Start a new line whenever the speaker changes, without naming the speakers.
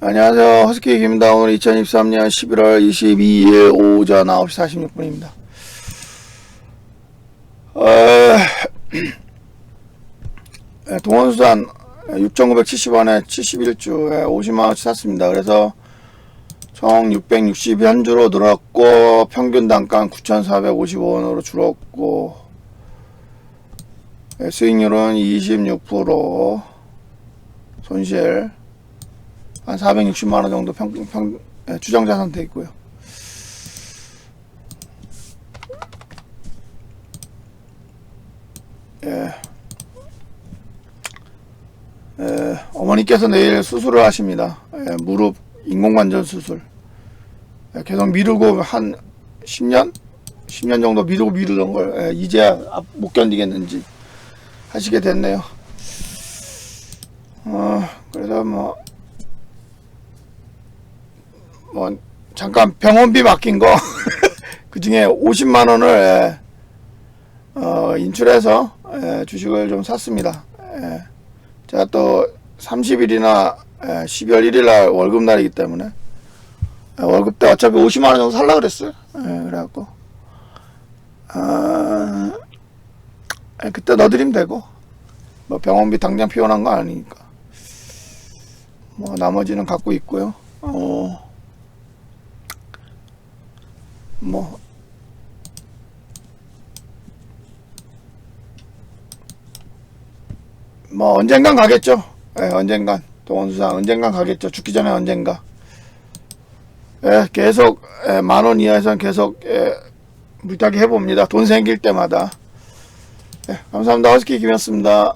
안녕하세요. 허스키 김입니다. 오늘 2023년 11월 22일 오전 9시 46분입니다. 어, 예, 동원수산 6,970원에 71주 50만원치 샀습니다. 그래서 총 660현주로 늘었고 평균 단가 9,455원으로 줄었고 예, 수익률은 26% 손실 한 460만 원 정도 평, 평 예, 주정 자산 돼 있고요. 예. 예, 어머니께서 내일 수술을 하십니다. 예, 무릎 인공관절 수술. 예, 계속 미루고 한 10년? 10년 정도 미루고 미루던 걸 예, 이제야 앞- 못 견디겠는지 하시게 됐네요. 어, 그래서 뭐, 뭐, 잠깐 병원비 맡긴 거, 그 중에 50만 원을, 예, 어, 인출해서, 예, 주식을 좀 샀습니다. 예. 제가 또 30일이나 12월 1일 날 월급 날이기 때문에, 예, 월급 때 어차피 50만 원 정도 살라 그랬어요. 예, 그래갖고, 아, 예, 그때 넣어드리면 되고, 뭐 병원비 당장 피원한 거 아니니까. 뭐 나머지는 갖고 있고요. 어, 뭐 뭐 언젠간 가겠죠. 예, 언젠간 동원수상 언젠간 가겠죠. 죽기 전에 언젠가. 예, 계속 예, 만원 이하에선 계속 예, 물타기 해봅니다. 돈 생길 때마다. 예, 감사합니다. 허스키 김이었습니다.